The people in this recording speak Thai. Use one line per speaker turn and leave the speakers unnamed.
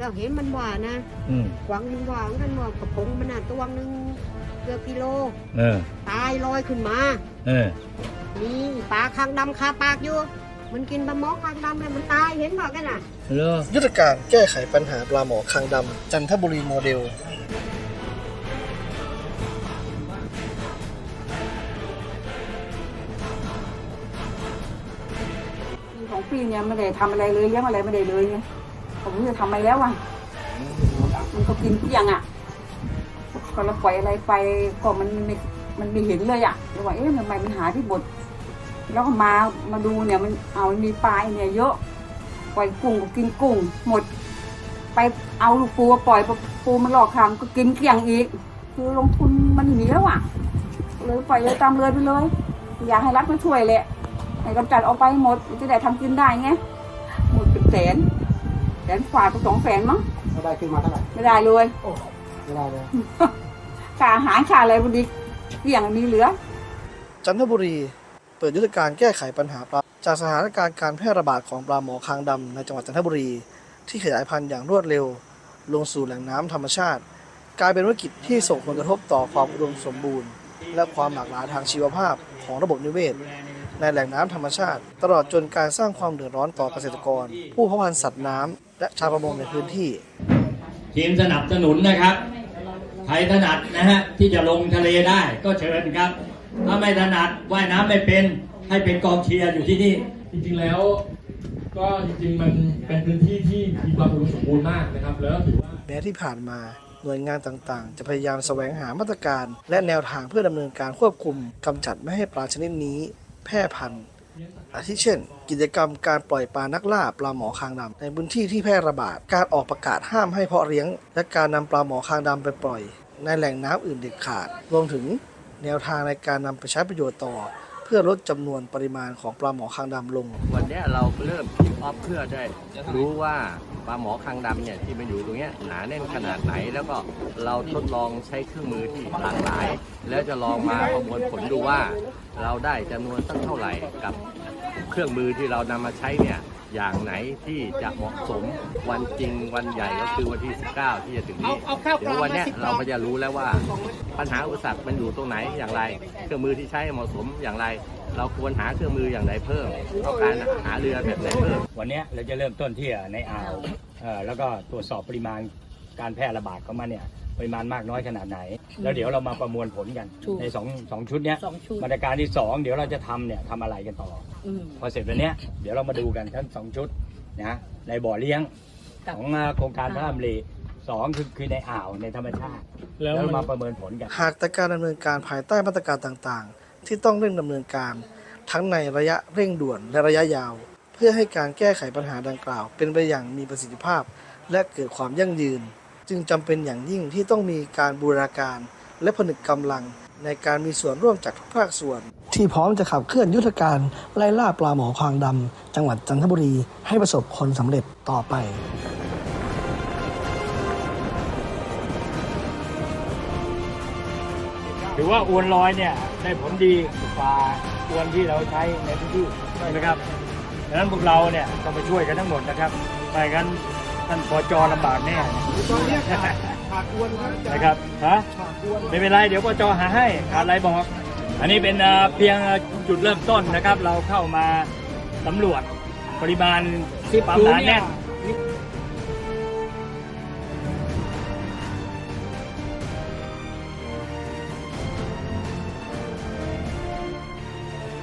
แล้วเห็นมันว่านะ
อืม
หวังหวังกันว่ากระพงมันน่ะตัวหนึ่งเกือบกิโล
เออ
ตายลอยขึ้นมา
เออ
นี่ปลาคางดำคาปากอยู่ มันกินปลาหมอคางดำแล้วมันตายเห็นบอกกันน่ะ
เหรอ
ยุทธการแก้ไขปัญหาปลาหมอคางดำจันทบุรีโมเดล
ปีสองปีเนี่ยไม่ได้ทำอะไรเลยเลี้ยงอะไรไม่ได้เลยไง ผมจะทำอะไรแล้วอะมันก็กินเกลียงอะก็เราปล่อยอะไรไปก็มันไม่มันไม่เห็นเลยอะเลยว่าเอ๊ะทำไมมันหาที่หมดแล้วก็มามาดูเนี่ยมันเอามันมีปลาเนี่ยเยอะ ปล่อยกุ้งก็กินกุ้งหมด ไปเอาลูกปูปล่อยปูมันหลอกคำก็กินเกลี้ยงอีก คือลงทุนมันหนีแล้วอะเลยปล่อยเลยตามเลยไปเลย อยากให้รัฐมาช่วยแหละให้กำจัดออกไปหมดจะได้ทำกินได้ไงหมดเป็นแสน แสนฝ่าไปสองแสนมั้ง
ถ้าได้ขึ้นมาเท่าไหร่
ไม่ได้เลย
ไม่ได้เลย
ค่าอาหารค่าอะไรพอดีเกี่ยงมีเหลือ
จันทบุรีเปิดยุทธการแก้ไขปัญหาปลาจากสถานการณ์การแพร่ระบาดของปลาหมอคางดำในจังหวัดจันทบุรี ที่ขยายพันธุ์อย่างรวดเร็ว ลงสู่แหล่งน้ำธรรมชาติ กลายเป็นวิกฤตที่ส่งผลกระทบต่อความอุดมสมบูรณ์ และความหลากหลายทางชีวภาพของระบบนิเวศ ในแหล่งน้ำธรรมชาติ ตลอดจนการสร้างความเดือดร้อนต่อเกษตรกร ผู้เพาะพันธุ์สัตว์น้ำและชาวประมงในพื้นที่
ทีมสนับสนุนนะครับใครถนัดนะฮะที่จะลงทะเลได้ก็เชิญครับ ถ้าไม่ถนัดว่ายน้ำไม่เป็นให้เป็นกองเชียร์อยู่ที่นี่
จริงๆแล้ว ก็จริงๆมันเป็นพื้นที่ที่มีความอุดมสมบูรณ์มากนะครับ แล้วถือว่า
แม้ที่ผ่านมาหน่วยงานต่างๆ จะพยายามแสวงหามาตรการ และแนวทางเพื่อดำเนินการควบคุมกำจัดไม่ให้ปลาชนิดนี้ แพร่พันธุ์ อาทิเช่น กิจกรรมการปล่อยปลานักล่าปลาหมอคางดำในพื้นที่ที่แพร่ระบาด การออกประกาศห้ามให้เพาะเลี้ยง และการนำปลาหมอคางดำไปปล่อย ในแหล่งน้ำอื่นเด็ดขาด รวมถึงแนวทางในการนำไปใช้ประโยชน์ต่อ พื่อลดจำนวนปริมาณของปลาหมอคางดำลง
วันนี้เราเริ่มคิดออฟเพื่อได้รู้ว่าปลาหมอคางดำเนี่ยที่มันอยู่ตรงนี้หนาแน่นขนาดไหน แล้วก็เราทดลองใช้เครื่องมือที่หลากหลาย แล้วจะลองมาประมวลผลดูว่า เราได้จำนวนสักเท่าไหร่กับเครื่องมือที่เรานำมาใช้เนี่ย อย่างไหนที่จะเหมาะสมวันจริงวันใหญ่ก็คือวันที่ 19 ที่จะถึงนี้เดี๋ยววันเนี้ยเราก็จะรู้แล้วว่าปัญหาอุปสรรคมันอยู่ตรงไหนอย่างไร เครื่องมือที่ใช้เหมาะสมอย่างไร เราควรหาเครื่องมืออย่างไรเพิ่มต้องการหาเรือแบบไหนเพิ่ม
วันเนี้ยเราจะเริ่มต้นที่ในอ่าวเอ่อแล้วก็ตรวจสอบปริมาณการแพร่ระบาดของมันเนี่ย ปริมาณมากน้อยขนาดไหน แล้วเดี๋ยวเรามาประมวลผลกัน
ถูก
ในสองสองชุดเนี้ย
สองชุด
มาตรการที่สองเดี๋ยวเราจะทำเนี่ยทำอะไรกันต่อ
อืม
พอเสร็จวันเนี้ยเดี๋ยวเรามาดูกันทั้งสองชุดนะในบ่อเลี้ยง
ครับ
ของอ่าโครงการพระรามรีสองคือคือในอ่าวในธรรมชาติ
แล้ว
แล้ว
มัน
มาประเมินผลกัน
หากแต่การดำเนินการภายใต้มาตรการต่างๆ ที่ต้องเร่งดำเนินการ ทั้งในระยะเร่งด่วนและระยะยาว เพื่อให้การแก้ไขปัญหาดังกล่าว เป็นไปอย่างมีประสิทธิภาพ และเกิดความยั่งยืน จึงจำเป็นอย่างยิ่งที่ต้องมีการบูรณาการ และผนึกกำลังในการมีส่วนร่วมจากทุกภาคส่วน ที่พร้อมจะขับเคลื่อนยุทธการไล่ล่าปลาหมอควางดำจังหวัดจันทบุรีให้ประสบผลสำเร็จต่อไป
ถือว่าอวนลอยเนี่ยได้ผลดีกว่าอวนที่เราใช้ในพื้นที่ใช่ไหมครับดังนั้นพวกเราเนี่ยต้องไปช่วยกันทั้งหมดนะครับไม่งั้น ท่านพอจอลำบากแน่
ตอนนี้ขาดขาดอวนครับ
นะครับฮะ
ขาดอวน
ไม่เป็นไรเดี๋ยวพอจอหาให้ขาดอะไรบอก อันนี้เป็นเอ่อเพียงจุดเริ่มต้นนะครับ เราเข้ามาสำรวจปริมาณที่ปั๊มหนาแน่น